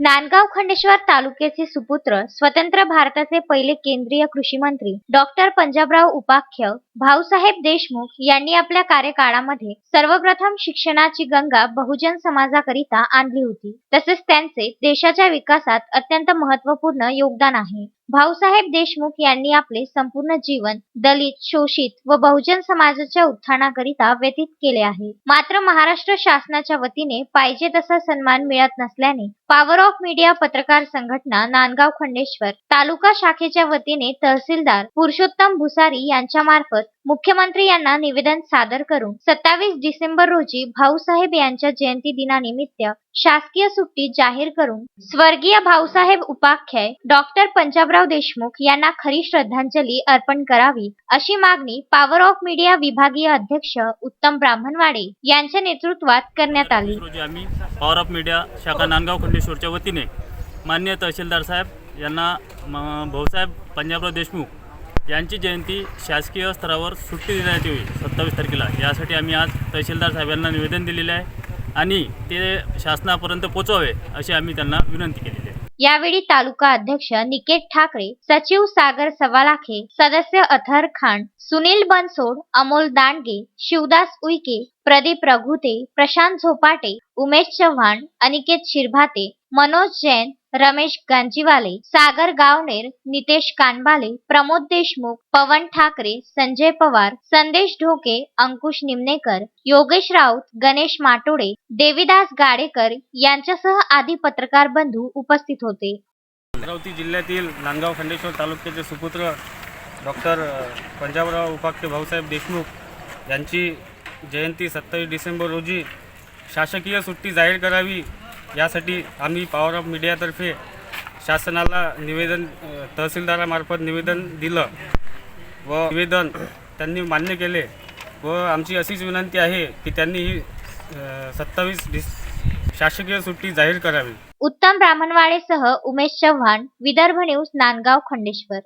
नांदगाव खंडेश्वर तालुक्याचे सुपुत्र स्वतंत्र भारताचे पहिले केंद्रीय कृषी मंत्री डॉक्टर पंजाबराव उपाख्य भाऊसाहेब देशमुख यांनी आपल्या कार्यकाळामध्ये सर्वप्रथम शिक्षणाची गंगा बहुजन समाजाकरिता आणली होती. तसेच त्यांचे देशाच्या विकासात अत्यंत महत्त्वपूर्ण योगदान आहे. भाऊसाहेब देशमुख यांनी आपले संपूर्ण जीवन दलित शोषित व बहुजन समाजाच्या उत्थानाकरिता व्यतीत केले आहे. मात्र महाराष्ट्र शासनाच्या वतीने पाहिजे तसा सन्मान मिळत नसल्याने पॉवर ऑफ मीडिया पत्रकार संघटना नांदगाव खंडेश्वर तालुका शाखेच्या वतीने तहसीलदार पुरुषोत्तम भुसारी यांच्या मार्फत मुख्यमंत्री यांना निवेदन सादर करून सत्तावीस डिसेंबर रोजी भाऊसाहेब यांच्या जयंती दिनानिमित्त शासकीय सुट्टी जाहीर करून स्वर्गीय भाऊसाहेब उपाख्याय डॉक्टर पंजाबराव देशमुख यांना खरी श्रद्धांजली अर्पण करावी अशी मागणी पॉवर ऑफ मीडिया विभागीय अध्यक्ष उत्तम ब्राह्मणवाडे यांच्या नेतृत्वात करण्यात आली. रोजी आम्ही पॉवर ऑफ मीडिया शाखा नांदगाव खंडेश्वरच्या वतीने मान्य तहसीलदार साहेब यांना भाऊसाहेब पंजाबराव देशमुख यांची जयंती शासकीय स्तरावर सुट्टी देण्यात येईल सत्तावीस तारखेला. यासाठी आम्ही आज तहसीलदार साहेबांना निवेदन दिलेलं आहे. आणि ते शासनापर्यंत पोहोचवावे अशी आम्ही त्यांना विनंती केली यावेळी तालुका अध्यक्ष निकेत ठाकरे सचिव सागर सवालाखे सदस्य अथर खान सुनील बनसोड अमोल दांडगे शिवदास उईके प्रदीप रघुते प्रशांत झोपाटे उमेश चव्हाण अनिकेत शिरभाते मनोज जैन रमेश गांजीवाले सागर गावनेर नितेश कानबाले प्रमोद देशमुख पवन ठाकरे संजय पवार संदेश ढोके अंकुश निमनेकर योगेश राऊत गणेश माटोडे देविदास गाडेकर यांच्यासह आदी पत्रकार बंधू उपस्थित होते. अमरावती जिल्ह्यातील नांदगाव खंडेश्वर तालुक्याचे सुपुत्र डॉक्टर पंजाबराव उपाख्य भाऊसाहेब देशमुख यांची जयंती सत्तावीस डिसेंबर रोजी शासकीय सुट्टी जाहीर करावी यासाठी आम्ही पॉवर ऑफ मीडियातर्फे शासनाला निवेदन तहसीलदारामार्फत निवेदन दिलं व निवेदन त्यांनी मान्य केले व आमची अशीच विनंती आहे की त्यांनी ही सत्तावीस डिस शासकीय सुट्टी जाहीर करावी. उत्तम ब्राह्मणवाडेसह उमेश चव्हाण विदर्भ न्यूज नांदगाव खंडेश्वर.